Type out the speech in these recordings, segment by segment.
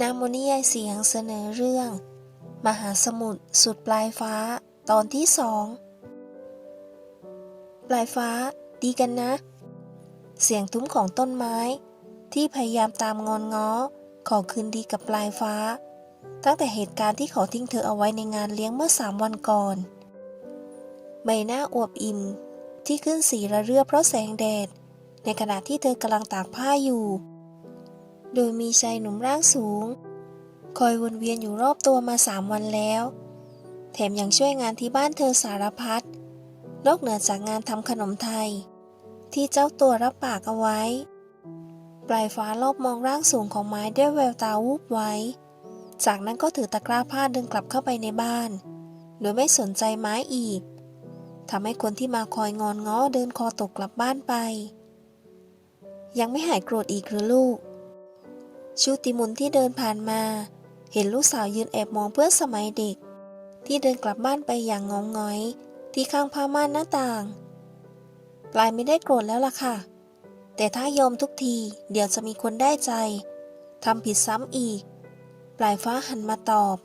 นามนิยายเสียงเสนอเรื่อง มหาสมุทรสุดปลายฟ้าตอนที่สองปลายฟ้า ดีกันนะ เสียงทุ้มของต้นไม้ ที่พยายามตามงอนง้อ ขอคืนดีกับปลายฟ้า ตั้งแต่เหตุการณ์ที่เขาทิ้งเธอเอาไว้ในงานเลี้ยงเมื่อสามวันก่อน ใบหน้าอวบอิ่ม ที่ขึ้นสีระเรื่อเพราะแสงแดด ในขณะที่เธอกำลังตากผ้าอยู่ โดยมีชายหนุ่มร่างสูง คอยวนเวียนอยู่รอบตัวมาสามวันแล้ว แถมยังช่วยงานที่บ้านเธอสารพัดนอกเหนือจากงานทำขนมไทย ที่เจ้าตัวรับปากเอาไว้ ปลายฟ้ารอบมองร่างสูงของไม้ด้วยแววตาวูบไว้ จากนั้นก็ถือตะกร้าผ้าเดินกลับเข้าไปในบ้าน โดยไม่สนใจไม้อีกทำให้คนที่มาคอยงอนง้อเดินคอตกกลับบ้านไป ยังไม่หายโกรธอีกหรือลูก ชูติมุนที่เดินผ่านมา เห็นลูกสาวยืนแอบมองเพื่อนสมัยเด็ก ที่เดินกลับบ้านไปอย่างงงงอย ที่ข้างผ้าม่านหน้าต่างปลายไม่ได้โกรธแล้วล่ะค่ะ แต่ถ้ายอมทุกทีเดี๋ยวจะมีคนได้ใจทำผิดซ้ำอีก ปลายฟ้าหันมาตอบ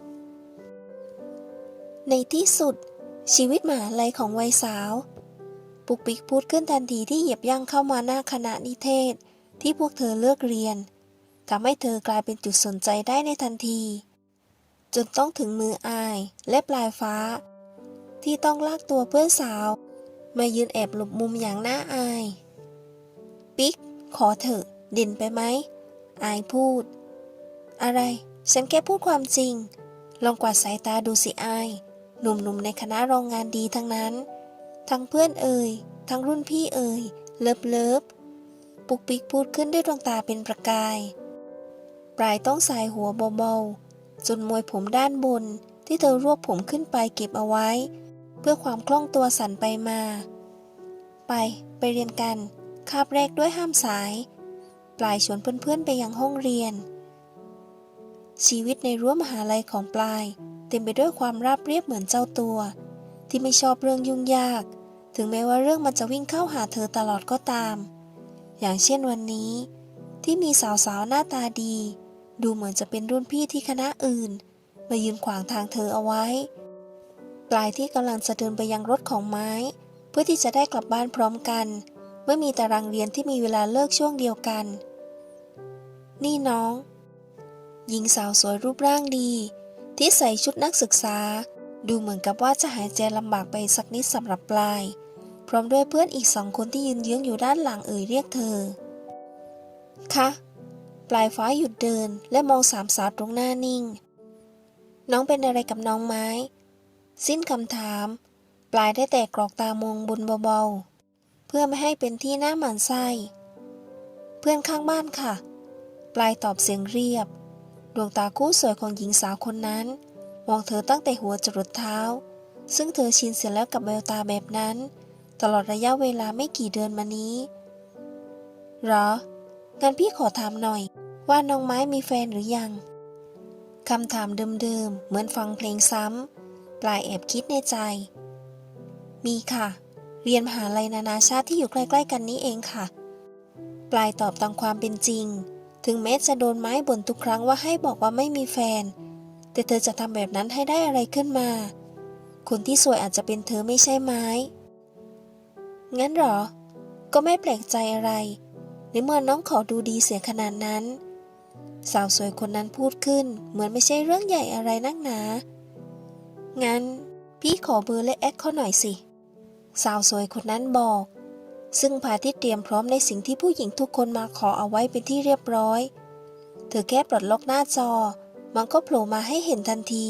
ในที่สุด ชีวิตหมาลัยของวัยสาว ปุกปิกพูดขึ้นทันทีที่เหยียบย่างเข้ามาหน้าคณะนิเทศที่พวกเธอเลือกเรียน ทำให้เธอกลายเป็นจุดสนใจได้ในทันที จนต้องถึงมืออายและปลายฟ้า ที่ต้องลากตัวเพื่อนสาว มายืนแอบหลบมุมอย่างน่าอาย ปิ๊ก ขอเถอะเด่นไปไหม อายพูด อะไร ฉันแค่พูดความจริง ลองกวาดสายตาดูสิอาย หนุ่มๆในคณะโรงงานดีทั้งนั้น ทั้งเพื่อนเอ่ย ทั้งรุ่นพี่เอ่ย เลิฟเลิฟปุกปิกพูดขึ้นด้วยดวงตาเป็นประกาย ปลายต้องสายหัวเบาๆจนมวยผมด้านบนที่เธอรวบผมขึ้นไปเก็บเอาไว้ เพื่อความคล่องตัวสั่นไปมา ไป ไปเรียนกัน คาบแรกด้วยห้ามสาย ปลายชวนเพื่อนๆไปยังห้องเรียน ชีวิตในรั้วมหาลัยของปลาย เต็มไปด้วยความราบเรียบเหมือนเจ้าตัว ที่ไม่ชอบเรื่องยุ่งยาก ถึงแม้ว่าเรื่องมันจะวิ่งเข้าหาเธอตลอดก็ตาม อย่างเช่นวันนี้ที่มีสาวๆหน้าตาดี ดูเหมือนจะเป็นรุ่นพี่ที่คณะอื่น มายืนขวางทางเธอเอาไว้ ปลายที่กำลังจะเดินไปยังรถของไม้ เพื่อที่จะได้กลับบ้านพร้อมกันเมื่อมีตารางเรียนที่มีเวลาเลิกช่วงเดียวกัน นี่น้อง หญิงสาวสวยรูปร่างดี ที่ใส่ชุดนักศึกษา ดูเหมือนกับว่าจะหายใจลำบากไปสักนิดสำหรับปลาย พร้อมด้วยเพื่อนอีกสองคนที่ยืนเยื้องอยู่ด้านหลังเอ่ยเรียกเธอ คะ ปลายฟ้าหยุดเดิน และมองสามสาวตรงหน้านิ่ง น้องเป็นอะไรกับน้องไม้ สิ้นคำถาม ปลายได้แต่กรอกตามองบนเบาๆ เพื่อไม่ให้เป็นที่หน้าหมันไส้ เพื่อนข้างบ้านค่ะ ปลายตอบเสียงเรียบ ดวงตาคู่สวยของหญิงสาวคนนั้น มองเธอตั้งแต่หัวจรดเท้า ซึ่งเธอชินเสียแล้วกับแววตาแบบนั้น ตลอดระยะเวลาไม่กี่เดือนมานี้เหรอ งั้นพี่ขอถามหน่อย ว่าน้องไม้มีแฟนหรือยังคำถามเดิมๆ เหมือนฟังเพลงซ้ำปลายแอบคิดในใจ มีค่ะ เรียนมหาลัยนานาชาติที่อยู่ใกล้ๆกันนี้เองค่ะ ปลายตอบตามความเป็นจริง ถึงแม้จะโดนไม้บ่นทุกครั้งว่าให้บอกว่าไม่มีแฟน แต่เธอจะทำแบบนั้นให้ได้อะไรขึ้นมา คนที่สวยอาจจะเป็นเธอไม่ใช่ไม้ งั้นเหรอ ก็ไม่แปลกใจอะไร ในเมื่อน้องขอดูดีเสียขนาดนั้น สาวสวยคนนั้นพูดขึ้น เหมือนไม่ใช่เรื่องใหญ่อะไรนักหนา งั้น พี่ขอเบอร์และแอดเขาหน่อยสิ สาวสวยคนนั้นบอก ซึ่งพาที่เตรียมพร้อมในสิ่งที่ผู้หญิงทุกคนมาขอเอาไว้เป็นที่เรียบร้อย เธอแค่ปลดล็อกหน้าจอ มันก็โผล่มาให้เห็นทันที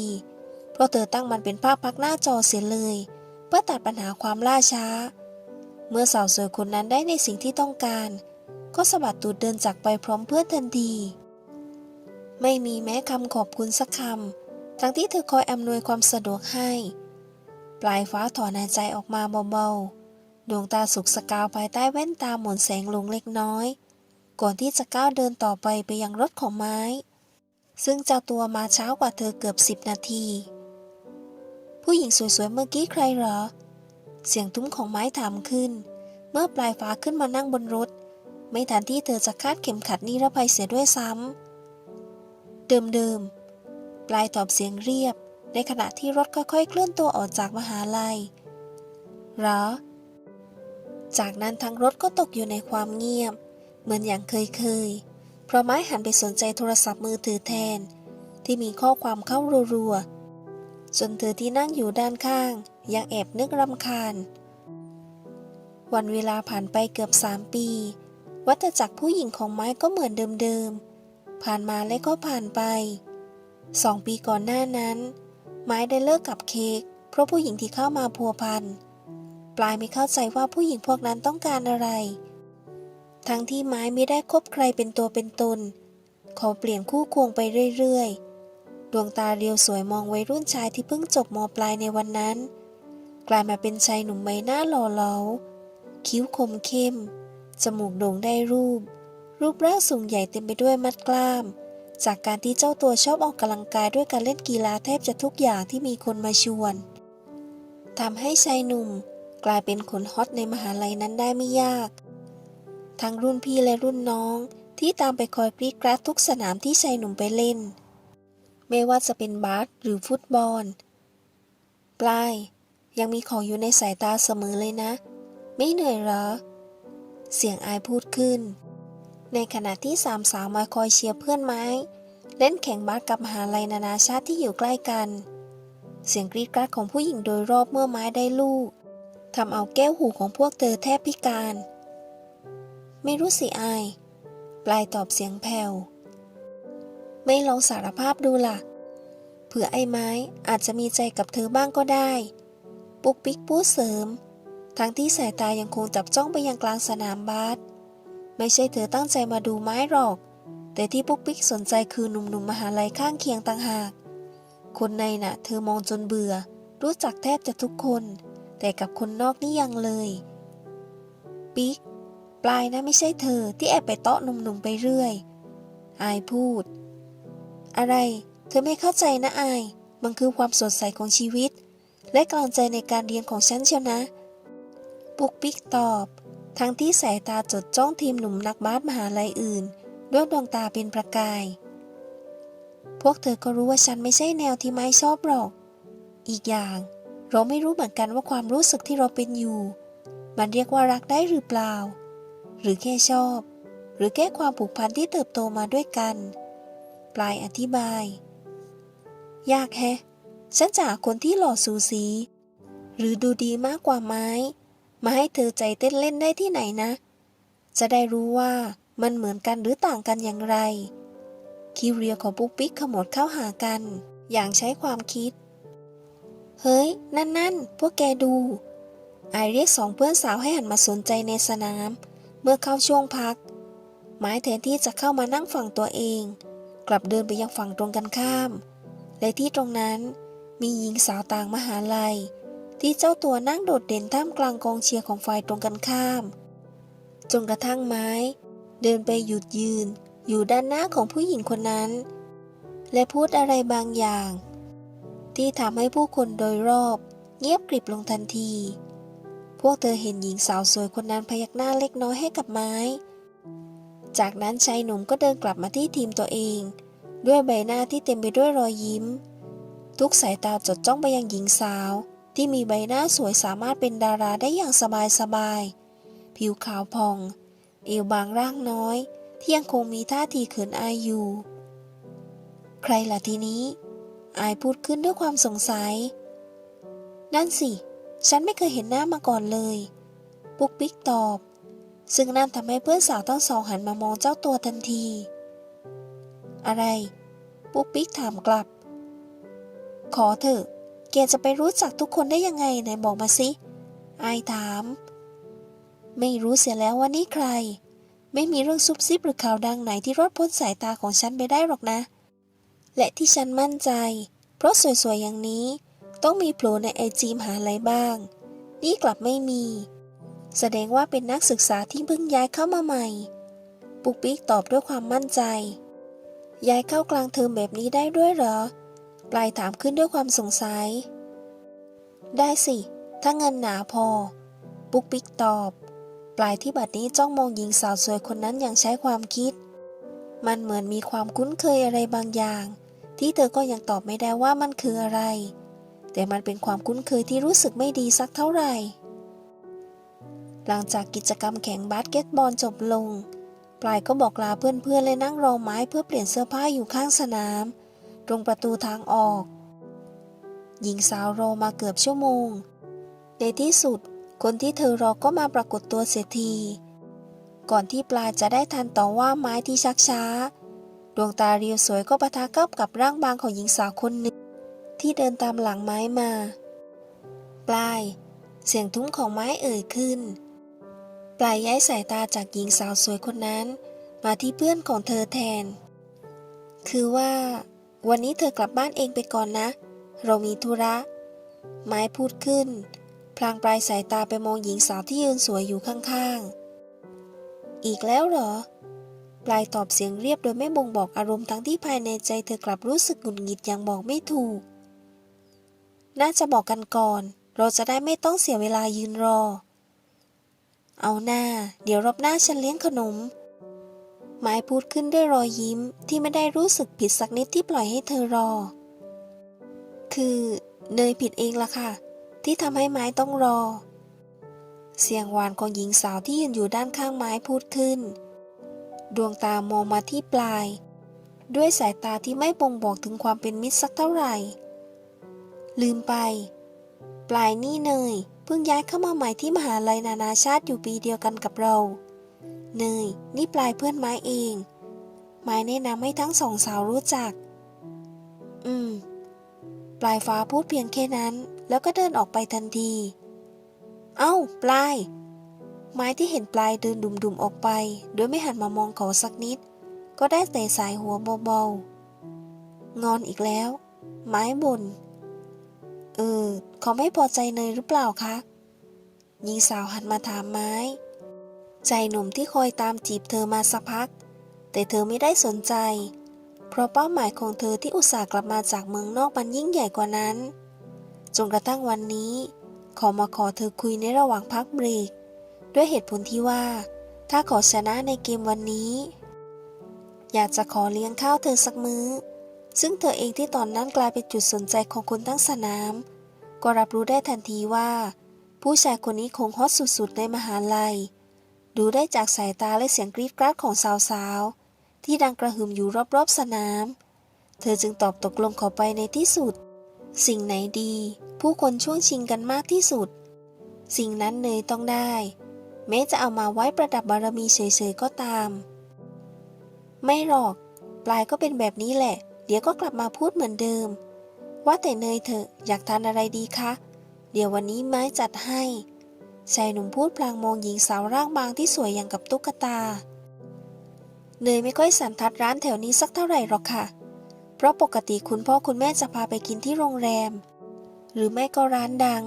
เพราะเธอตั้งมันเป็นภาพพักหน้าจอเสียเลย เพื่อตัดปัญหาความล่าช้า เมื่อสาวสวยคนนั้นได้ในสิ่งที่ต้องการ ก็สะบัดตูดเดินจากไปพร้อมเพื่อนทันที ไม่มีแม้คำขอบคุณสักคำ ทั้งที่เธอคอยอำนวยความสะดวกให้ ปลายฟ้าถอนหายใจออกมาเบาๆ ดวงตาสุกสกาวภายใต้แว่นตาหม่นแสงลงเล็กน้อย ก่อนที่จะก้าวเดินต่อไปไปยังรถของไม้ ซึ่งเจ้าตัวมาเช้ากว่าเธอเกือบสิบนาที ผู้หญิงสวยๆเมื่อกี้ใครเหรอ เสียงทุ้มของไม้ถามขึ้นเมื่อปลายฟ้าขึ้นมานั่งบนรถ ไม่ทันที่เธอจะคาดเข็มขัดนิรภัยเสียด้วยซ้ำ เดิมๆ ปลายตอบเสียงเรียบ ในขณะที่รถค่อยๆ เคลื่อนตัวออกจากมหาลัยเหรอ จากนั้นทั้งรถก็ตกอยู่ในความเงียบ เหมือนอย่างเคยเคยๆเพราะไม้หันไปสนใจโทรศัพท์มือถือแทน ที่มีข้อความเข้ารัวๆจนเธอที่นั่งอยู่ด้านข้าง ยังแอบนึกรำคาญ วันเวลาผ่านไปเกือบสามปี วัฏจักรผู้หญิงของไม้ก็เหมือนเดิมๆ ผ่านมาและก็ผ่านไป สองปีก่อนหน้านั้น ไม้ได้เลิกกับเค้กเพราะผู้หญิงที่เข้ามาพัวพัน ปลายไม่เข้าใจว่าผู้หญิงพวกนั้นต้องการอะไร ทั้งที่ไม้ไม่ได้คบใครเป็นตัวเป็นตนเขาเปลี่ยนคู่ควงไปเรื่อยๆ ดวงตาเรียวสวยมองวัยรุ่นชายที่เพิ่งจบมปลายในวันนั้น กลายมาเป็นชายหนุ่มใบหน้าหล่อเหลา คิ้วคมเข้ม จมูกโด่งได้รูป รูปร่างสูงใหญ่เต็มไปด้วยมัดกล้าม จากการที่เจ้าตัวชอบออกกำลังกายด้วยการเล่นกีฬาแทบจะทุกอย่างที่มีคนมาชวนทำให้ชายหนุ่มกลายเป็นคนฮอตในมหาลัยนั้นได้ไม่ยาก ทั้งรุ่นพี่และรุ่นน้องที่ตามไปคอยกรีดกราดทุกสนามที่ชายหนุ่มไปเล่น ไม่ว่าจะเป็นบาสหรือฟุตบอล ปลาย ยังมีของอยู่ในสายตาเสมอเลยนะ ไม่เหนื่อยหรอ เสียงอายพูดขึ้น ในขณะที่สามสาวมาคอยเชียร์เพื่อนไม้ เล่นแข่งบาสกับมหาลัยนานาชาติที่อยู่ใกล้กัน เสียงกรีดกราดของผู้หญิงโดยรอบเมื่อไม้ได้ลูกทำเอาแก้วหูของพวกเธอแทบพิการ ไม่รู้สิอาย ปลายตอบเสียงแผ่วไม่ลองสารภาพดูล่ะ เผื่อไอ้ไม้อาจจะมีใจกับเธอบ้างก็ได้ ปุกปิกพูดเสริม ทั้งที่สายตายังคงจับจ้องไปยังกลางสนามบาสไม่ใช่เธอตั้งใจมาดูไม้หรอก แต่ที่ปุ๊กปิ๊กสนใจคือหนุ่มๆมหาลัยข้างเคียงต่างหาก คนในน่ะ เธอมองจนเบื่อ รู้จักแทบจะทุกคน แต่กับคนนอกนี่ยังเลย ปิ๊ก ปลายนะไม่ใช่เธอที่แอบไปเตาะหนุ่มๆไปเรื่อย อายพูด อะไร เธอไม่เข้าใจนะอาย มันคือความสดใสของชีวิต และกำลังใจในการเรียนของฉันเชียวนะ ปุกปิกตอบ ทั้งที่สายตาจดจ้องทีมหนุ่มนักบาสมหาลัยอื่น ด้วยดวงตาเป็นประกาย พวกเธอก็รู้ว่าฉันไม่ใช่แนวที่ไม้ชอบหรอก อีกอย่าง เราไม่รู้เหมือนกันว่าความรู้สึกที่เราเป็นอยู่ มันเรียกว่ารักได้หรือเปล่า หรือแค่ชอบ หรือแค่ความผูกพันที่เติบโตมาด้วยกัน ปลายอธิบาย ยากแฮะฉันจะหาคนที่หล่อสูสี หรือดูดีมากกว่าไม้ มาให้เธอใจเต้นเล่นได้ที่ไหนนะ จะได้รู้ว่ามันเหมือนกันหรือต่างกันอย่างไร คิวเรียของปุ๊กปิ๊กขมวดเข้าหากัน อย่างใช้ความคิด เฮ้ย นั่นนั่นพวกแกดู ไอายเรียกสองเพื่อนสาวให้หันมาสนใจในสนาม เมื่อเข้าช่วงพัก ไม้แทนที่จะเข้ามานั่งฝั่งตัวเอง กลับเดินไปยังฝั่งตรงกันข้าม และที่ตรงนั้นมีหญิงสาวต่างมหาลัย ที่เจ้าตัวนั่งโดดเด่นท่ามกลางกองเชียร์ของฝ่ายตรงกันข้าม จนกระทั่งไม้ เดินไปหยุดยืน อยู่ด้านหน้าของผู้หญิงคนนั้น และพูดอะไรบางอย่าง ที่ทำให้ผู้คนโดยรอบ เงียบกริบลงทันที พวกเธอเห็นหญิงสาวสวยคนนั้นพยักหน้าเล็กน้อยให้กับไม้ จากนั้นชายหนุ่มก็เดินกลับมาที่ทีมตัวเอง ด้วยใบหน้าที่เต็มไปด้วยรอยยิ้ม ทุกสายตาจดจ้องไปยังหญิงสาว ที่มีใบหน้าสวยสามารถเป็นดาราได้อย่างสบายๆ ผิวขาวผ่อง เอวบางร่างน้อย ที่ยังคงมีท่าทีเขินอายอยู่ ใครล่ะทีนี้ อายพูดขึ้นด้วยความสงสัย นั่นสิ ฉันไม่เคยเห็นหน้ามาก่อนเลย ปุ๊กปิ๊กตอบ ซึ่งนั่นทำให้เพื่อนสาวทั้งสองหันมามองเจ้าตัวทันที อะไร ปุ๊กปิ๊กถามกลับ ขอเถอะ แกจะไปรู้จักทุกคนได้ยังไงไหนบอกมาสิอายถาม ไม่รู้เสียแล้วว่านี่ใคร ไม่มีเรื่องซุบซิบหรือข่าวดังไหนที่รอดพ้นสายตาของฉันไปได้หรอกนะ และที่ฉันมั่นใจ เพราะสวยๆอย่างนี้ ต้องมีโผล่ในไอจีมหาอะไรบ้าง นี่กลับไม่มี แสดงว่าเป็นนักศึกษาที่เพิ่งย้ายเข้ามาใหม่ ปุกปิ๊กตอบด้วยความมั่นใจ ย้ายเข้ากลางเทอมแบบนี้ได้ด้วยเหรอ ปลายถามขึ้นด้วยความสงสัย ได้สิ ถ้าเงินหนาพอ ปุ๊กปิ๊กตอบ ปลายที่บัดนี้จ้องมองหญิงสาวสวยคนนั้นอย่างใช้ความคิด มันเหมือนมีความคุ้นเคยอะไรบางอย่าง ที่เธอก็ยังตอบไม่ได้ว่ามันคืออะไร แต่มันเป็นความคุ้นเคยที่รู้สึกไม่ดีสักเท่าไหร่ หลังจากกิจกรรมแข่งบาสเกตบอลจบลง ปลายก็บอกลาเพื่อนๆและนั่งรอไม้เพื่อเปลี่ยนเสื้อผ้าอยู่ข้างสนาม ตรงประตูทางออก หญิงสาวรอมาเกือบชั่วโมง ในที่สุดคนที่เธอรอก็มาปรากฏตัวเสียที ก่อนที่ปลายจะได้ทันต่อว่าไม้ที่ชักช้า ดวงตาเรียวสวยก็ปะทะกับกับร่างบางของหญิงสาวคนหนึ่ง ที่เดินตามหลังไม้มา ปลาย เสียงทุ้มของไม้เอ่ยขึ้น ปลายย้ายสายตาจากหญิงสาวสวยคนนั้น มาที่เพื่อนของเธอแทน คือว่า วันนี้เธอกลับบ้านเองไปก่อนนะ เรามีธุระ ไม้พูดขึ้น พลางปลายสายตาไปมองหญิงสาวที่ยืนสวยอยู่ข้างๆ อีกแล้วเหรอ ปลายตอบเสียงเรียบโดยไม่บ่งบอกอารมณ์ทั้งที่ภายในใจเธอกลับรู้สึกหงุดหงิดอย่างบอกไม่ถูก น่าจะบอกกันก่อน เราจะได้ไม่ต้องเสียเวลายืนรอ เอาหน้า เดี๋ยวรอบหน้าฉันเลี้ยงขนม ไม้พูดขึ้นด้วยรอยยิ้มที่ไม่ได้รู้สึกผิดสักนิดที่ปล่อยให้เธอรอ คือเนยผิดเองละค่ะ ที่ทำให้ไม้ต้องรอ เสียงหวานของหญิงสาวที่ยืนอยู่ด้านข้างไม้พูดขึ้น ดวงตามองมาที่ปลาย ด้วยสายตาที่ไม่บ่งบอกถึงความเป็นมิตรสักเท่าไหร่ ลืมไป ปลายนี่เนยเพิ่งย้ายเข้ามาใหม่ที่มหาลัยนานาชาติอยู่ปีเดียวกันกับเรา เนย นี่ปลายเพื่อนไม้เอง ไม้แนะนำให้ทั้งสองสาวรู้จัก อืม ปลายฟ้าพูดเพียงแค่นั้น แล้วก็เดินออกไปทันที เอ้า ปลาย ไม้ที่เห็นปลายเดินดุมๆออกไป โดยไม่หันมามองเขาสักนิด ก็ได้แต่สายหัวเบาๆ งอนอีกแล้ว ไม้บน่น เออ เขาไม่พอใจเนยหรือเปล่าคะหญิงสาวหันมาถามไม้ ใจหนุ่มที่คอยตามจีบเธอมาสักพัก แต่เธอไม่ได้สนใจ เพราะเป้าหมายของเธอที่อุตส่าห์กลับมาจากเมืองนอกมันยิ่งใหญ่กว่านั้น จนกระทั่งวันนี้ ขอมาขอเธอคุยในระหว่างพักเบรก ด้วยเหตุผลที่ว่า ถ้าขอชนะในเกมวันนี้ อยากจะขอเลี้ยงข้าวเธอสักมื้อ ซึ่งเธอเองที่ตอนนั้นกลายเป็นจุดสนใจของคนทั้งสนาม ก็รับรู้ได้ทันทีว่า ผู้ชายคนนี้คงฮอตสุดๆในมหาลัย ดูได้จากสายตาและเสียงกรีดกราดของสาวๆ ที่ดังกระหึ่มอยู่รอบๆสนาม เธอจึงตอบตกลงขอไปในที่สุด สิ่งไหนดี ผู้คนช่วงชิงกันมากที่สุด สิ่งนั้นเนยต้องได้ แม้จะเอามาไว้ประดับบารมีเฉยๆก็ตาม ไม่หรอก ปลายก็เป็นแบบนี้แหละ เดี๋ยวก็กลับมาพูดเหมือนเดิม ว่าแต่เนยเถอะอยากทานอะไรดีคะ เดี๋ยววันนี้ไม้จัดให้ ชายหนุ่มพูดพลางมองหญิงสาวร่างบางที่สวยอย่างกับตุ๊กตา เนยไม่ค่อยสันทัดร้านแถวนี้สักเท่าไหร่หรอกค่ะ เพราะปกติคุณพ่อคุณแม่จะพาไปกินที่โรงแรม หรือไม่ก็ร้านดัง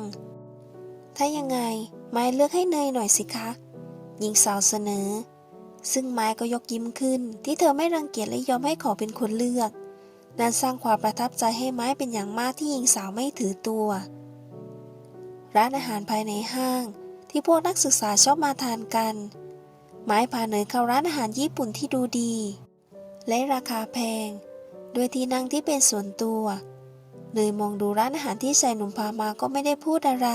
ถ้ายังไงไม้เลือกให้เนยหน่อยสิคะ หญิงสาวเสนอ ซึ่งไม้ก็ยกยิ้มขึ้น ที่เธอไม่รังเกียจและยอมให้ขอเป็นคนเลือกนั่นสร้างความประทับใจให้ไม้เป็นอย่างมากที่หญิงสาวไม่ถือตัว ร้านอาหารภายในห้าง ที่พวกนักศึกษาชอบมาทานกัน ไม้พาเนยเข้าร้านอาหารญี่ปุ่นที่ดูดี และราคาแพง ด้วยที่นั่งที่เป็นส่วนตัว เนยมองดูร้านอาหารที่ชายหนุ่มพามาก็ไม่ได้พูดอะไร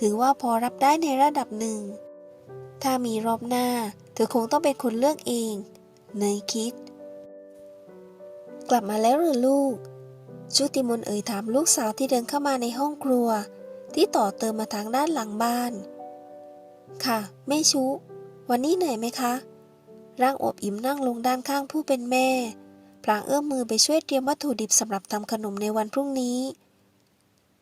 ถือว่าพอรับได้ในระดับหนึ่ง ถ้ามีรอบหน้า เธอคงต้องเป็นคนเลือกเอง เนยคิด กลับมาแล้วหรือลูกชุติมนเอ่ยถามลูกสาวที่เดินเข้ามาในห้องครัว ที่ต่อเติมมาทางด้านหลังบ้าน ค่ะแม่ชุวันนี้เหนื่อยไหมคะ ร่างอบอิ่มนั่งลงด้านข้างผู้เป็นแม่ พลางเอื้อมมือไปช่วยเตรียมวัตถุดิบสำหรับทำขนมในวันพรุ่งนี้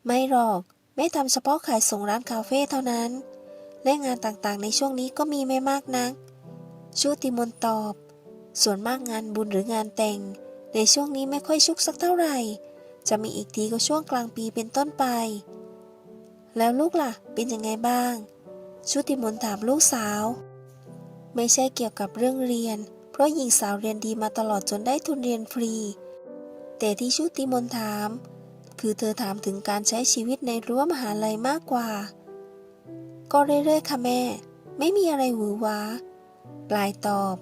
ไม่หรอก แม่ทำเฉพาะขายส่งร้านคาเฟ่เท่านั้น และงานต่างๆในช่วงนี้ก็มีไม่มากนักชุติมนตอบ ส่วนมากงานบุญหรืองานแต่ง ในช่วงนี้ไม่ค่อยชุกสักเท่าไหร่ จะมีอีกทีก็ช่วงกลางปีเป็นต้นไป แล้วลูกล่ะ เป็นยังไงบ้าง ชุติมนถามลูกสาว ไม่ใช่เกี่ยวกับเรื่องเรียน เพราะหญิงสาวเรียนดีมาตลอดจนได้ทุนเรียนฟรี แต่ที่ชุติมนถาม คือเธอถามถึงการใช้ชีวิตในรั้วมหาลัยมากกว่า ก็เรื่อยๆค่ะแม่ ไม่มีอะไรหวือหวาปลายตอบ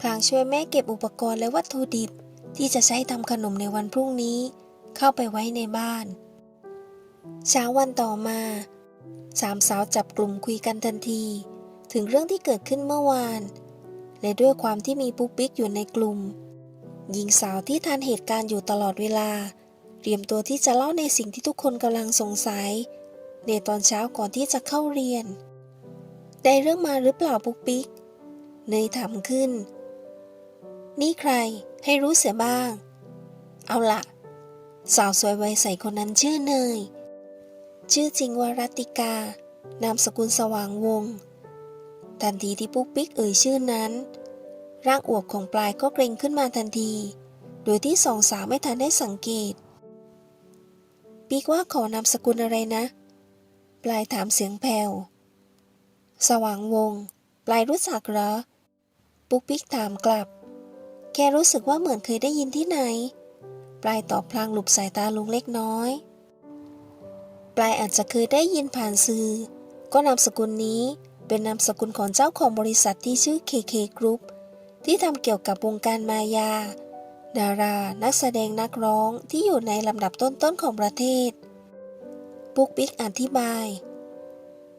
พลางช่วยแม่เก็บอุปกรณ์และวัตถุดิบ ที่จะใช้ทำขนมในวันพรุ่งนี้ เข้าไปไว้ในบ้านเช้าวันต่อมา สามสาวจับกลุ่มคุยกันทันที ถึงเรื่องที่เกิดขึ้นเมื่อวาน และด้วยความที่มีปุ๊กปิ๊กอยู่ในกลุ่ม หญิงสาวที่ทันเหตุการณ์อยู่ตลอดเวลา เตรียมตัวที่จะเล่าในสิ่งที่ทุกคนกำลังสงสัย ในตอนเช้าก่อนที่จะเข้าเรียน ได้เรื่องมาหรือเปล่าปุ๊กปิ๊กเนยถามขึ้น นี่ใครให้รู้เสียบ้าง เอาละสาวสวยวัยใสคนนั้นชื่อเนย ชื่อจริงว่ารัติกา นามสกุลสว่างวงศ์ทันทีที่ปุ๊กปิ๊กเอ่ยชื่อนั้น ร่างอวบของปลายก็เกรงขึ้นมาทันที โดยที่สองสาวไม่ทันได้สังเกต ปิ๊กว่าขอนามสกุลอะไรนะ ปลายถามเสียงแผ่ว สว่างวงศ์ปลายรู้จักเหรอ ปุ๊กปิ๊กถามกลับ แค่รู้สึกว่าเหมือนเคยได้ยินที่ไหน ปลายตอบพลางหลุบสายตาลงเล็กน้อย ปลายอาจจะเคยได้ยินผ่านสื่อ ก็นามสกุลนี้เป็นนามสกุลของเจ้าของบริษัทที่ชื่อ KK Group ที่ทำเกี่ยวกับวงการมายา ดารา นักแสดงนักร้องที่อยู่ในลำดับต้นๆของประเทศปุ๊กปิ๊กอธิบาย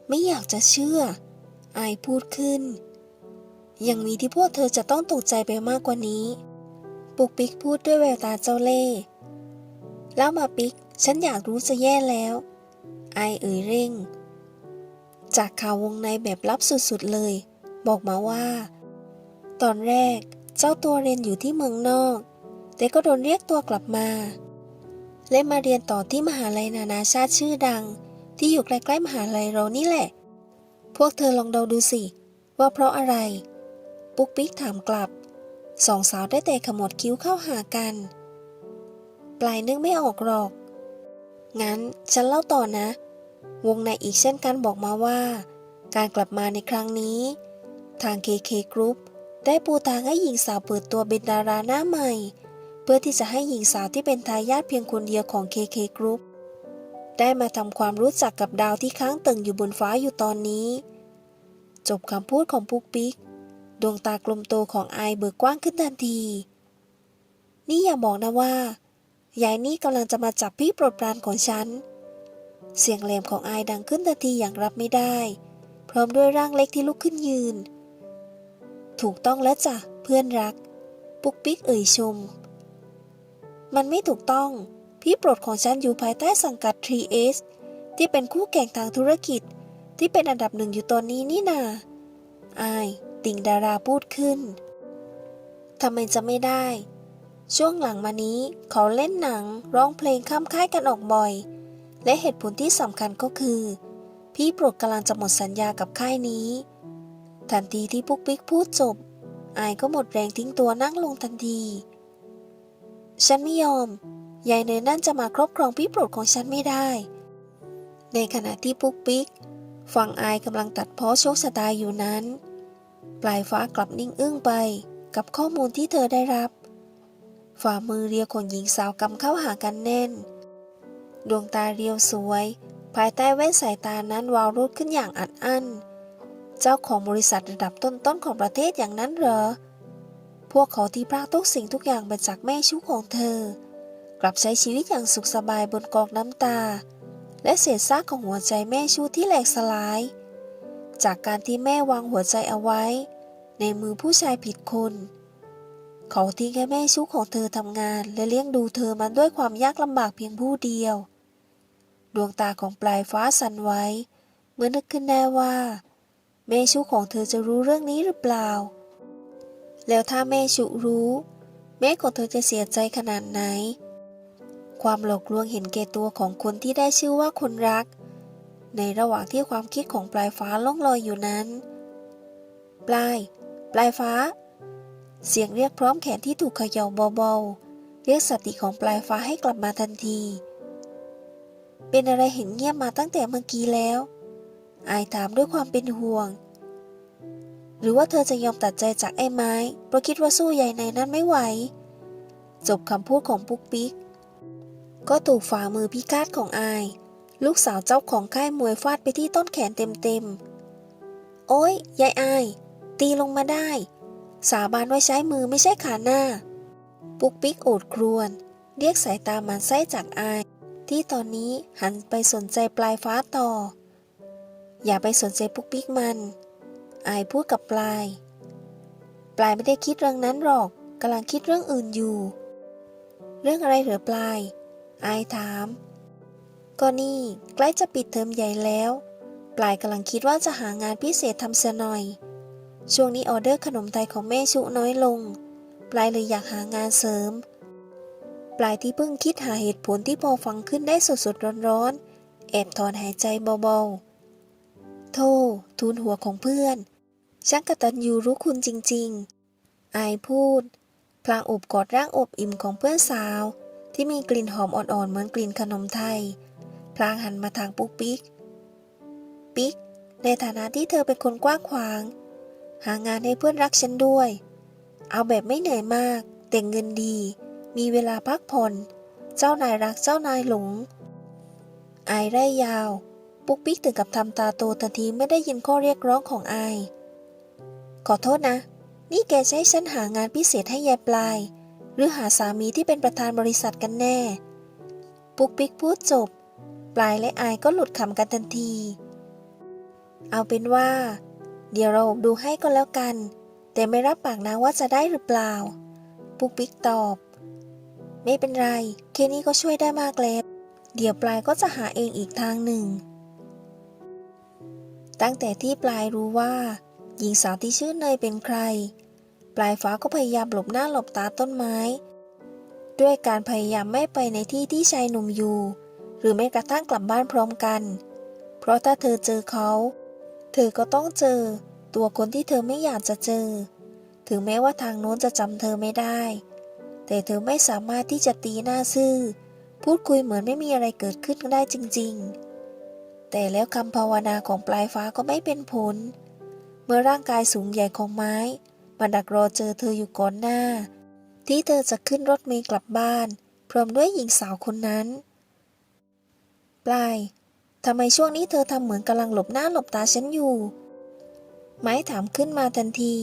ไม่อยากจะเชื่อ อายพูดขึ้น ยังมีที่พวกเธอจะต้องตกใจไปมากกว่านี้ปุกปิ๊กพูดด้วยแววตาเจ้าเล่ห์แล้วมาปิ๊ก ฉันอยากรู้จะแย่แล้ว ไอเอ่ยเร่ง จากข่าววงในแบบลับสุดๆเลย บอกมาว่า ตอนแรกเจ้าตัวเรียนอยู่ที่เมืองนอก แต่ก็โดนเรียกตัวกลับมา และมาเรียนต่อที่มหาลัยนานาชาติชื่อดัง ที่อยู่ใกล้ๆมหาลัยเรานี่แหละ พวกเธอลองเดาดูสิ ว่าเพราะอะไร ปุ๊กปิ๊กถามกลับสองสาวได้แต่ขมวดคิ้วเข้าหากัน ปลายนึกไม่ออกหรอก งั้นฉันเล่าต่อนะ วงในอีกเช่นกันบอกมาว่า การกลับมาในครั้งนี้ ทาง KK Group ได้ปูทางให้หญิงสาวเปิดตัวเป็นดาราหน้าใหม่ เพื่อที่จะให้หญิงสาวที่เป็นทายาทเพียงคนเดียวของ KK Group ได้มาทำความรู้จักกับดาวที่ค้างตึงอยู่บนฟ้าอยู่ตอนนี้ จบคำพูดของปุ๊กปิ๊ก ดวงตากลมโตของไอเบิกกว้างขึ้นทันที นี่อย่าบอกนะว่ายายนี่กำลังจะมาจับพี่โปรดปรานของฉัน เสียงแหลมของไอายดังขึ้นทันทีอย่างรับไม่ได้ พร้อมด้วยร่างเล็กที่ลุกขึ้นยืน ถูกต้องแล้วจ้ะเพื่อนรัก ปุ๊กปิ๊กเอ่ยชม มันไม่ถูกต้อง พี่โปรดของฉันอยู่ภายใต้สังกัด 3S ที่เป็นคู่แข่งทางธุรกิจ ที่เป็นอันดับหนึ่งอยู่ตอนนี้นี่นาอาย ติ่งดาราพูดขึ้นทำไมจะไม่ได้ ช่วงหลังมานี้เขาเล่นหนังร้องเพลงข้ามค่ายกันออกบ่อย และเหตุผลที่สำคัญก็คือ พี่ปรดกำลังจะหมดสัญญากับค่ายนี้ ทันทีที่ปุ๊กปิ๊กพูดจบ อายก็หมดแรงทิ้งตัวนั่งลงทันที ฉันไม่ยอม ยายเนยนั่นจะมาครอบครองพี่ปรดของฉันไม่ได้ ในขณะที่ปุ๊กปิ๊กฟังอายกำลังตัดเพ้อโชคชะตาอยู่นั้น ปลายฟ้ากลับนิ่งอึ้งไปกับข้อมูลที่เธอได้รับ ฝ่ามือเรียวของหญิงสาวกำเข้าหากันแน่น ดวงตาเรียวสวย ภายใต้แว่นสายตานั้นวาวรุดขึ้นอย่างอัดอั้น เจ้าของบริษัทระดับต้นๆของประเทศอย่างนั้นเหรอ พวกเขาที่พรากทุกสิ่งทุกอย่างไปจากแม่ชู้ของเธอ กลับใช้ชีวิตอย่างสุขสบายบนกองน้ำตา และเศษซากของหัวใจแม่ชู้ที่แหลกสลาย จากการที่แม่วางหัวใจเอาไว้ ในมือผู้ชายผิดคนเขาทิ้งให้แม่ชู้ของเธอทำงานและเลี้ยงดูเธอมันด้วยความยากลำบากเพียงผู้เดียว ดวงตาของปลายฟ้าสั่นไหวเมื่อนึกขึ้นได้ว่าแม่ชูของเธอจะรู้เรื่องนี้หรือเปล่า แล้วถ้าแม่ชูรู้แม่ของเธอจะเสียใจขนาดไหน ความหลอกลวงเห็นแก่ตัวของคนที่ได้ชื่อว่าคนรัก ในระหว่างที่ความคิดของปลายฟ้าล่องลอยอยู่นั้น ปลาย ปลายฟ้า เสียงเรียกพร้อมแขนที่ถูกเขย่าเบาๆเรียกสติของปลายฟ้าให้กลับมาทันที เป็นอะไรเห็นเงียบมาตั้งแต่เมื่อกี้แล้ว อายถามด้วยความเป็นห่วง หรือว่าเธอจะยอมตัดใจจากไอ้ไม้ เพราะคิดว่าสู้ใหญ่ในนั้นไม่ไหว จบคำพูดของปุ๊กปิ๊ก ก็ถูกฝ่ามือพิฆาตของอาย ลูกสาวเจ้าของค่ายมวยฟาดไปที่ต้นแขนเต็มๆ โอ้ยยายอาย ตีลงมาได้ สาบานว่าใช้มือไม่ใช่ขาหน้า ปุ๊กปิ๊กโอดครวญเรียกสายตามันไส้จากอาย ที่ตอนนี้หันไปสนใจปลายฟ้าต่อ อย่าไปสนใจปุ๊กปิ๊กมัน อายพูดกับปลาย ปลายไม่ได้คิดเรื่องนั้นหรอกกำลังคิดเรื่องอื่นอยู่ เรื่องอะไรเหรอปลาย อายถาม ก็นี่ใกล้จะปิดเทอมใหญ่แล้ว ปลายกำลังคิดว่าจะหางานพิเศษทำเสียหน่อย ช่วงนี้ออเดอร์ขนมไทยของแม่ชุน้อยลง ปลายเลยอยากหางานเสริม ปลายที่เพิ่งคิดหาเหตุผลที่พอฟังขึ้นได้สดๆร้อนๆ แอบถอนหายใจเบาๆโธ่ทูลหัวของเพื่อน ช่างกตัญญูรู้คุณจริงๆ อายพูด พลางอบกอดร่างอบอิ่มของเพื่อนสาว ที่มีกลิ่นหอมอ่อนๆ เหมือนกลิ่นขนมไทย พลางหันมาทางปุ๊กปิ๊ก ปิ๊ก ในฐานะที่เธอเป็นคนกว้างขวาง หางานให้เพื่อนรักฉันด้วย เอาแบบไม่เหนื่อยมาก แต่เงินดี มีเวลาพักผ่อน เจ้านายรักเจ้านายหลง อายไร่ยาว ปุ๊กปิ๊กถึงกับทำตาโตทันทีไม่ได้ยินข้อเรียกร้องของอาย ขอโทษนะ นี่แกให้ฉันหางานพิเศษให้ยายปลาย หรือหาสามีที่เป็นประธานบริษัทกันแน่ ปุ๊กปิ๊กพูดจบ ปลายและอายก็หลุดขำกันทันที เอาเป็นว่า เดี๋ยวเราดูให้ก็แล้วกัน แต่ไม่รับปากนะว่าจะได้หรือเปล่าปุ๊กปิ๊กตอบ ไม่เป็นไร แค่นี้ก็ช่วยได้มากแล้ว เดี๋ยวปลายก็จะหาเองอีกทางหนึ่ง ตั้งแต่ที่ปลายรู้ว่า หญิงสาวที่ชื่อเนยเป็นใคร ปลายฟ้าก็พยายามหลบหน้าหลบตาต้นไม้ ด้วยการพยายามไม่ไปในที่ที่ชายหนุ่มอยู่ หรือแม้กระทั่งกลับบ้านพร้อมกัน เพราะถ้าเธอเจอเขา เธอก็ต้องเจอ ตัวคนที่เธอไม่อยากจะเจอ ถึงแม้ว่าทางโน้นจะจำเธอไม่ได้ แต่เธอไม่สามารถที่จะตีหน้าซื่อ พูดคุยเหมือนไม่มีอะไรเกิดขึ้นได้จริง ๆ แต่แล้วคำภาวนาของปลายฟ้าก็ไม่เป็นผล เมื่อร่างกายสูงใหญ่ของไม้มาดักรอเจอเธออยู่ก่อนหน้า ที่เธอจะขึ้นรถเมล์กลับบ้าน พร้อมด้วยหญิงสาวคนนั้น ปลายทำไมช่วงนี้เธอทำเหมือนกำลังหลบหน้าหลบตาฉันอยู่ ไม้ถามขึ้นมาทันที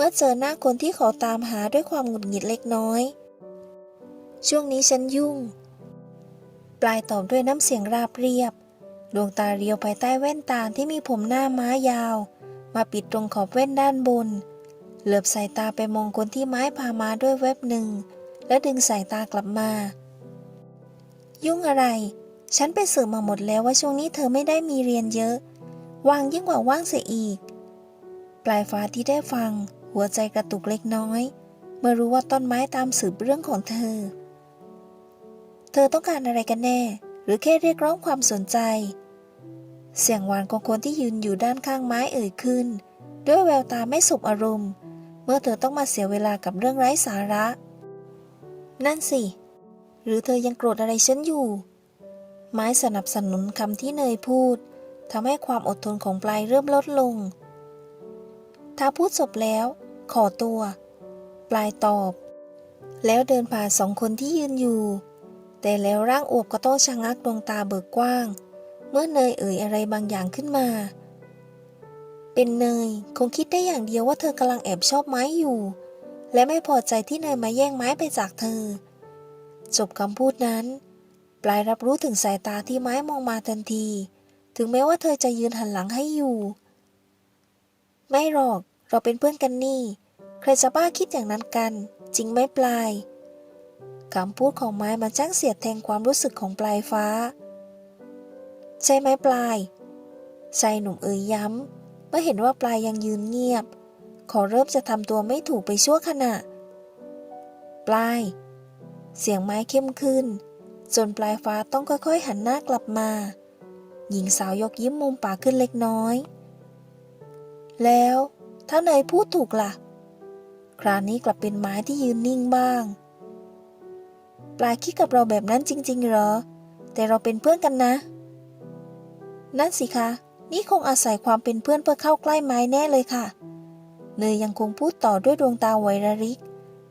มื่อเจอหน้าคนที่ขาตามหาด้วยความหงุดหงิดเล็กน้อย ช่วงนี้ฉันยุ่ง ปลายตอบด้วยน้ำเสียงราบเรียบ ดวงตาเรียวภายใต้แว่นตาที่มีผมหน้าม้ายาว มาปิดตรงขอบแว่นด้านบน เหลือบสายตาไปมองคนที่ไม้พามาด้วยแวบหนึ่ง แล้วดึงสายตากลับมา ยุ่งอะไร ฉันไปสืบมาหมดแล้วว่าช่วงนี้เธอไม่ได้มีเรียนเยอะ ว่างยิ่งกว่าว่างเสียอีกปลายฟ้าที่ได้ฟัง หัวใจกระตุกเล็กน้อย เมื่อรู้ว่าต้นไม้ตามสืบเรื่องของเธอ เธอต้องการอะไรกันแน่ หรือแค่เรียกร้องความสนใจ เสียงหวานของคนที่ยืนอยู่ด้านข้างไม้เอ่ยขึ้น ด้วยแววตาไม่สบอารมณ์ เมื่อเธอต้องมาเสียเวลากับเรื่องไร้สาระ นั่นสิ หรือเธอยังโกรธอะไรฉันอยู่ ไม้สนับสนุนคำที่เนยพูดทำให้ความอดทนของปลายเริ่มลดลง ถ้าพูดจบแล้ว ขอตัว ปลายตอบ แล้วเดินผ่านสองคนที่ยืนอยู่ แต่แล้วร่างอวบก็ต้องชะงักดวงตาเบิกกว้าง เมื่อเนยเอ่ยอะไรบางอย่างขึ้นมา เป็นเนยคงคิดได้อย่างเดียวว่าเธอกำลังแอบชอบไม้อยู่ และไม่พอใจที่เนยมาแย่งไม้ไปจากเธอ จบคำพูดนั้น ปลายรับรู้ถึงสายตาที่ไม้มองมาทันที ถึงแม้ว่าเธอจะยืนหันหลังให้อยู่ ไม่หรอก เราเป็นเพื่อนกันนี่ ใครจะบ้าคิดอย่างนั้นกัน จริงไหมปลายคำพูดของไม้มันจ้างเสียดแทงความรู้สึกของปลายฟ้า ใช่ไหมปลายชายหนุ่มเอ่ยย้ำเมื่อเห็นว่าปลายยังยืนเงียบ ขอเริ่มจะทำตัวไม่ถูกไปชั่วขณะ ปลาย เสียงไม้เข้มขึ้น จนปลายฟ้าต้องค่อยๆหันหน้ากลับมา หญิงสาวยกยิ้มมุมปากขึ้นเล็กน้อย แล้วถ้าเนยพูดถูกล่ะ คราวนี้กลับเป็นไม้ที่ยืนนิ่งบ้าง ปลายคิดกับเราแบบนั้นจริง ๆ เหรอ แต่เราเป็นเพื่อนกันนะ นั่นสิคะ นี่คงอาศัยความเป็นเพื่อนเพื่อเข้าใกล้ไม้แน่เลยค่ะ เนยยังคงพูดต่อด้วยดวงตาไวระริก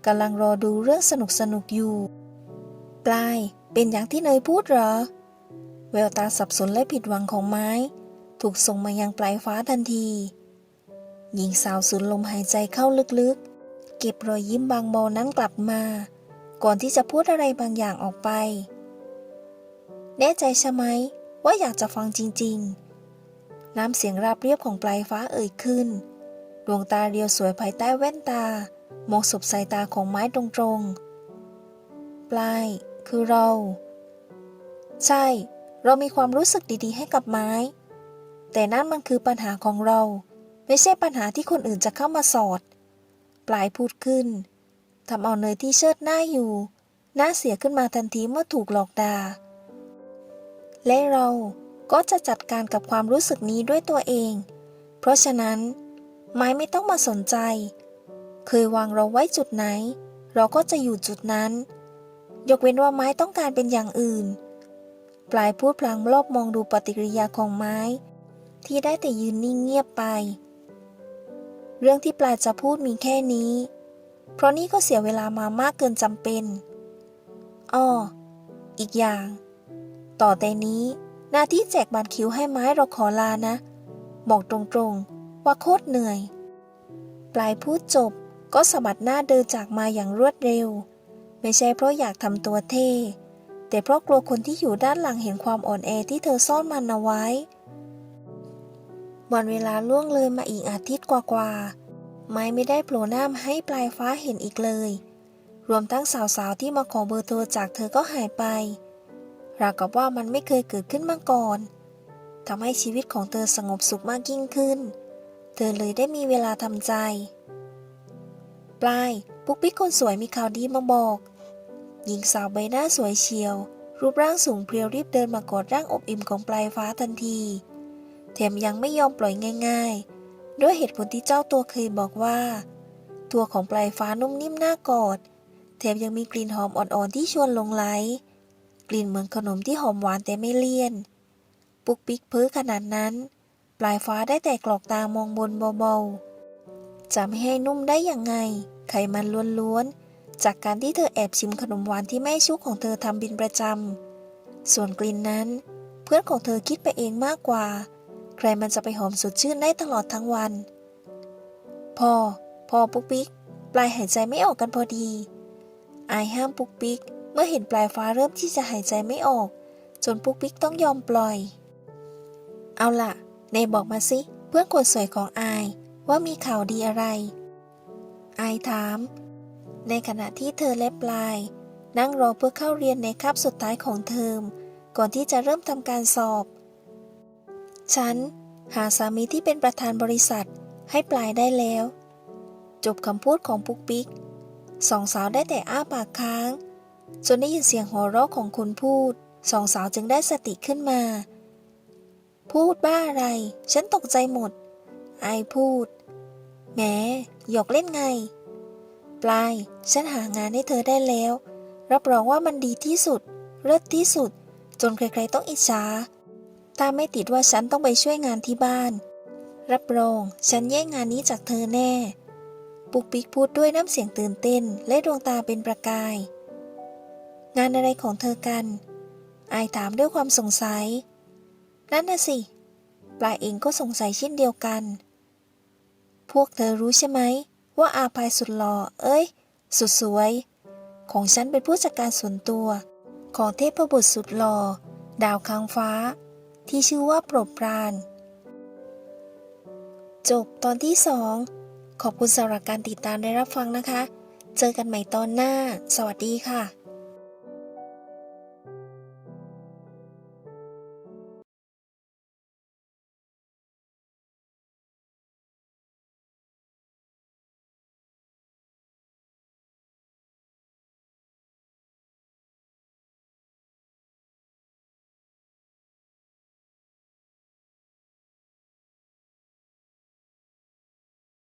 กำลังรอดูเรื่องสนุกสนุกอยู่ ปลายเป็นอย่างที่เนยพูดเหรอ แววตาสับสนและผิดหวังของไม้ ถูกส่งมายังปลายฟ้าทันที หญิงสาวสูดลมหายใจเข้าลึกๆ เก็บรอยยิ้มบางเบานั้นกลับมา ก่อนที่จะพูดอะไรบางอย่างออกไป แน่ใจใช่ไหม ว่าอยากจะฟังจริง ๆ น้ำเสียงราบเรียบของปลายฟ้าเอ่ยขึ้น ดวงตาเรียวสวยภายใต้แว่นตา มองสบสายตาของไม้ตรงๆ ปลายคือเรา ใช่ เรามีความรู้สึกดีๆ ให้กับไม้ แต่นั่นมันคือปัญหาของเรา ไม่ใช่ปัญหาที่คนอื่นจะเข้ามาสอด ปลายพูดขึ้นทำเอาเนยที่เชิดหน้าอยู่ หน้าเสียขึ้นมาทันทีเมื่อถูกหลอกด่า และเราก็จะจัดการกับความรู้สึกนี้ด้วยตัวเอง เพราะฉะนั้น ไม้ไม่ต้องมาสนใจ เคยวางเราไว้จุดไหน เราก็จะอยู่จุดนั้น ยกเว้นว่าไม้ต้องการเป็นอย่างอื่น ปลายพูดพลางรอบมองดูปฏิกิริยาของไม้ ที่ได้แต่ยืนนิ่งเงียบไป เรื่องที่ปลาจะพูดมีแค่นี้ เพราะนี่ก็เสียเวลามามากเกินจำเป็น อ้อ อีกอย่าง ต่อแต่นี้ หน้าที่แจกบัตรคิวให้ไม้เราขอลานะ บอกตรงๆ ว่าโคตรเหนื่อย ปลายพูดจบก็สะบัดหน้าเดินจากมาอย่างรวดเร็ว ไม่ใช่เพราะอยากทำตัวเท่ แต่เพราะกลัวคนที่อยู่ด้านหลังเห็นความอ่อนแอที่เธอซ่อนมันเอาไว้ วันเวลาล่วงเลยมาอีกอาทิตย์กว่าๆ ไม้ไม่ได้โผล่หน้ามาให้ปลายฟ้าเห็นอีกเลย รวมทั้งสาวๆที่มาขอเบอร์โทรจากเธอก็หายไป ราวกับว่ามันไม่เคยเกิดขึ้นมาก่อน ทำให้ชีวิตของเธอสงบสุขมากยิ่งขึ้น เธอเลยได้มีเวลาทำใจ ปลาย ปุ๊กปิ๊กคนสวยมีข่าวดีมาบอก หญิงสาวใบหน้าสวยเฉียว รูปร่างสูงเพรียวรีบเดินมากอดร่างอบอิ่มของปลายฟ้าทันที แถมยังไม่ยอมปล่อยง่ายๆ ด้วยเหตุผลที่เจ้าตัวเคยบอกว่า ตัวของปลายฟ้านุ่มนิ่มน่ากอด แถมยังมีกลิ่นหอมอ่อนๆที่ชวนลงไหล กลิ่นเหมือนขนมที่หอมหวานแต่ไม่เลี่ยน ปุกปิกเพ้อขนาดนั้น ปลายฟ้าได้แต่กรอกตามองบนเบาๆ จะไม่ให้นุ่มได้อย่างไง ไขมันล้วนๆ จากการที่เธอแอบชิมขนมหวานที่แม่ชุกของเธอทำเป็นประจำส่วนกลิ่นนั้น เพื่อนของเธอคิดไปเองมากกว่า ใครมันจะไปหอมสดชื่นได้ตลอดทั้งวัน พอ พอปุ๊กปิ๊ก ปลายหายใจไม่ออกกันพอดี อายห้ามปุ๊กปิ๊ก เมื่อเห็นปลายฟ้าเริ่มที่จะหายใจไม่ออก จนปุ๊กปิ๊กต้องยอมปล่อย เอาล่ะในบอกมาสิ เพื่อนคนสวยของอายว่ามีข่าวดีอะไร อายถาม ในขณะที่เธอและปลาย นั่งรอเพื่อเข้าเรียนในคาบสุดท้ายของเทอม ก่อนที่จะเริ่มทำการสอบ ฉันหาสามีที่เป็นประธานบริษัทให้ปลายได้แล้ว จบคำพูดของปุ๊กปิ๊กสองสาวได้แต่อ้าปากค้าง จนได้ยินเสียงหัวเราะของคนพูด สองสาวจึงได้สติขึ้นมา พูดบ้าอะไร ฉันตกใจหมด ไอพูด แหม หยอกเล่นไง ปลาย ฉันหางานให้เธอได้แล้ว รับรองว่ามันดีที่สุด เลิศที่สุด จนใครๆต้องอิจฉา ถ้าไม่ติดว่าฉันต้องไปช่วยงานที่บ้าน รับรอง ฉันแย่งงานนี้จากเธอแน่ ปุกปิกพูดด้วยน้ำเสียงตื่นเต้น และดวงตาเป็นประกาย งานอะไรของเธอกัน อายถามด้วยความสงสัย นั่นน่ะสิ ปลายเองก็สงสัยเช่นเดียวกัน พวกเธอรู้ใช่ไหม ว่าอาภายสุดหล่อ เอ้ย สุดสวย ของฉันเป็นผู้จัดการส่วนตัว ของเทพบุตรสุดหล่อ ดาวค้างฟ้า ที่ชื่อว่าโปรดปราน จบตอนที่สองขอบคุณสำหรับการติดตามได้รับฟังนะคะ เจอกันใหม่ตอนหน้า สวัสดีค่ะ